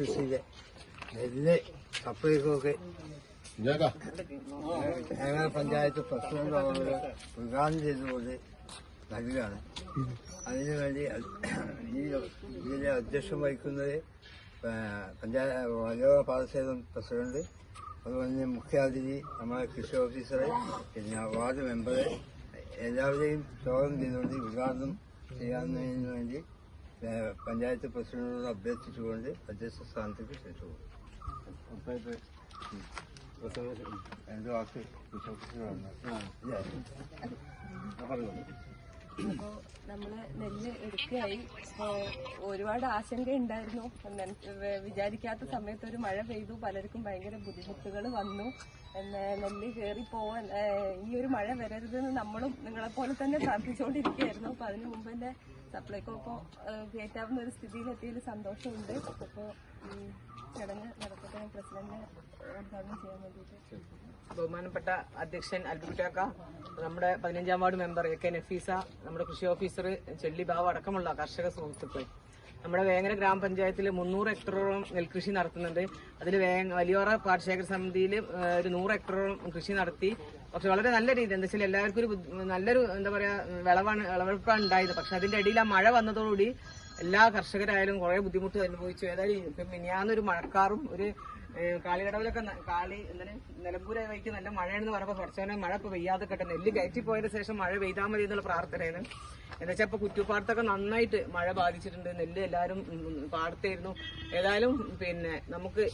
നെൽകൃഷിയിലെ നെല്ല് സപ്ലൈക്കൊക്കെ ഞങ്ങൾ പഞ്ചായത്ത് പ്രസിഡന്റ് അവരുടെ ഉദ്ഘാടനം ചെയ്തുകൊണ്ട് നൽകുകയാണ് അതിനുവേണ്ടി ഈ ഇതിലെ അധ്യക്ഷം വഹിക്കുന്നത് പഞ്ചായത്ത് വലോക പാദസേവൻ പ്രസിഡന്റ് അതുപോലെ തന്നെ മുഖ്യാതിഥി നമ്മുടെ കൃഷി ഓഫീസറെ പിന്നെ വാർഡ് മെമ്പറെ എല്ലാവരെയും സ്വാഗതം ചെയ്തുകൊണ്ട് ഉദ്ഘാടനം ചെയ്യാവുന്നതിന് വേണ്ടി പഞ്ചായത്ത് പ്രസിഡന്റിനോട് അഭ്യർത്ഥിച്ചുകൊണ്ട് അധ്യക്ഷ സ്ഥാനത്തേക്ക് ക്ഷണിച്ചു വാക്ക്? അപ്പോ നമ്മൾ നെല്ല് എടുക്കുകയായി. ഒരുപാട് ആശങ്ക ഉണ്ടായിരുന്നു വിചാരിക്കാത്ത സമയത്ത് ഒരു മഴ പെയ്തു. പലർക്കും ഭയങ്കര ബുദ്ധിമുട്ടുകൾ വന്നു. നെല്ല് കയറി പോവാൻ ഈ ഒരു മഴ വരരുതെന്ന് നമ്മളും നിങ്ങളെ പോലെ തന്നെ പ്രാർത്ഥിച്ചുകൊണ്ടിരിക്കുകയായിരുന്നു. അപ്പൊ അതിനു മുമ്പ് തന്നെ സപ്ലൈക്കോ ഇപ്പോൾ കയറ്റാവുന്ന ഒരു സ്ഥിതിയിലെത്തിയതിൽ സന്തോഷമുണ്ട്. അപ്പോൾ ചടങ്ങ് നടക്കട്ടെ പ്രസിഡന്റിനെ ഉദ്ഘാടനം ചെയ്യാൻ വേണ്ടിയിട്ട്. ബഹുമാനപ്പെട്ട അധ്യക്ഷൻ അൽബുട്ടാക്ക നമ്മുടെ പതിനഞ്ചാം ward member A K Nafeesa നമ്മുടെ കൃഷി ഓഫീസർ ചെള്ളി ബാബു അടക്കമുള്ള കർഷക സുഹൃത്തുക്കൾ. നമ്മുടെ വേങ്ങര ഗ്രാമപഞ്ചായത്തിൽ മുന്നൂറ് ഹെക്ടറോളം നെൽകൃഷി നടത്തുന്നുണ്ട്. അതിൽ വലിയോറ പാടശേഖര സമിതിയിൽ ഒരു നൂറ് ഹെക്ടറോളം കൃഷി നടത്തി. പക്ഷെ വളരെ നല്ല രീതി എന്താ വെച്ചാൽ എല്ലാവർക്കും ഒരു നല്ലൊരു എന്താ പറയുക വിളവാണ് വിളവെടുപ്പാണ് ഉണ്ടായത്. പക്ഷെ അതിന്റെ ഇടയിൽ ആ മഴ വന്നതോടുകൂടി എല്ലാ കർഷകരായാലും കുറെ ബുദ്ധിമുട്ട് അനുഭവിച്ചു. ഏതായാലും ഇപ്പം മിനിയാന്നൊരു മഴക്കാറും ഒരു കാളികടവിലൊക്കെ കാളി എന്താണ് നിലമ്പൂരെ വഴിക്ക് നല്ല മഴയെന്ന് പറഞ്ഞപ്പോൾ കുറച്ചവനെ മഴ ഇപ്പൊ പെയ്യാതെ കട്ടെ നെല്ല് കയറ്റി പോയതിന് ശേഷം മഴ പെയ്താൽ മതി എന്നുള്ള പ്രാർത്ഥനയാണ്. എന്താ വെച്ചാൽ ഇപ്പൊ കുറ്റുപാടത്തൊക്കെ നന്നായിട്ട് മഴ ബാധിച്ചിട്ടുണ്ട്. നെല്ല് എല്ലാവരും പാടത്തായിരുന്നു. ഏതായാലും പിന്നെ നമുക്ക്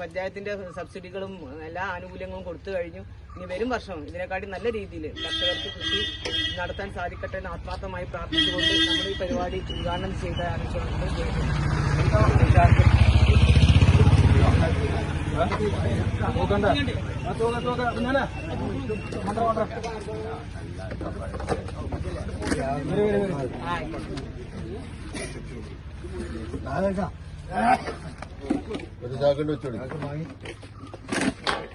പഞ്ചായത്തിന്റെ സബ്സിഡികളും എല്ലാ ആനുകൂല്യങ്ങളും കൊടുത്തു കഴിഞ്ഞു. ഇനി വരും വർഷം ഇതിനെക്കാട്ടി നല്ല രീതിയിൽ കർഷകർക്ക് കൃഷി നടത്താൻ സാധിക്കട്ടെ എന്ന് ആത്മാർത്ഥമായി പ്രാർത്ഥിച്ചുകൊണ്ട് നമ്മൾ ഈ പരിപാടി ഉദ്ഘാടനം ചെയ്ത ഒരു ചാക്കണ്ട് വെച്ചോളി.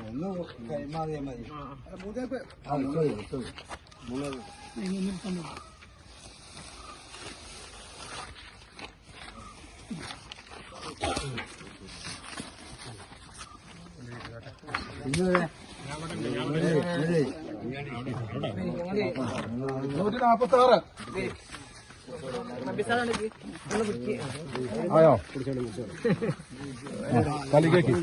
ഒന്ന് കൈമാറിയാൽ മതി ഇട്ടോളി നൂറ്റി നാപ്പത്തി ആറ് ആയോ? കലിക്കേക്ക്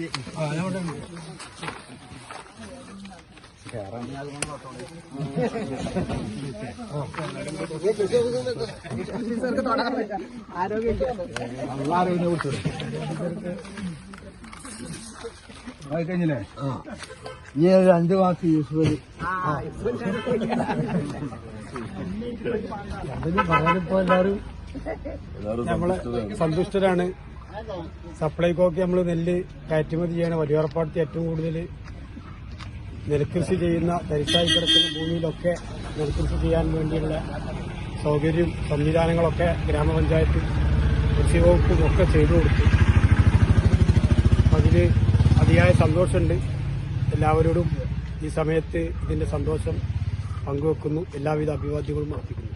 ആരോഗ്യം കഴിഞ്ഞില്ലേ ഒരു രണ്ട് യൂസ് യൂസ്ഫുൾ അതിന് പറയാനിപ്പോ എല്ലാവരും നമ്മളെ സന്തുഷ്ടരാണ്. സപ്ലൈകോക്ക് നമ്മൾ നെല്ല് കയറ്റുമതി ചെയ്യണ വലിയറപ്പാടത്ത് ഏറ്റവും കൂടുതൽ നെൽകൃഷി ചെയ്യുന്ന തരിശായി കിടക്കുന്ന ഭൂമിയിലൊക്കെ നെൽകൃഷി ചെയ്യാൻ വേണ്ടിയുള്ള സൗകര്യം സംവിധാനങ്ങളൊക്കെ ഗ്രാമപഞ്ചായത്തും കൃഷി വകുപ്പും ഒക്കെ ചെയ്തു കൊടുത്തു. അതിൽ അതിയായ സന്തോഷമുണ്ട്. എല്ലാവരോടും ഈ സമയത്ത് ഇതിന്റെ സന്തോഷം പങ്കുവെക്കുന്നു. എല്ലാവിധ അഭിവാദ്യങ്ങളും അർപ്പിക്കുന്നു.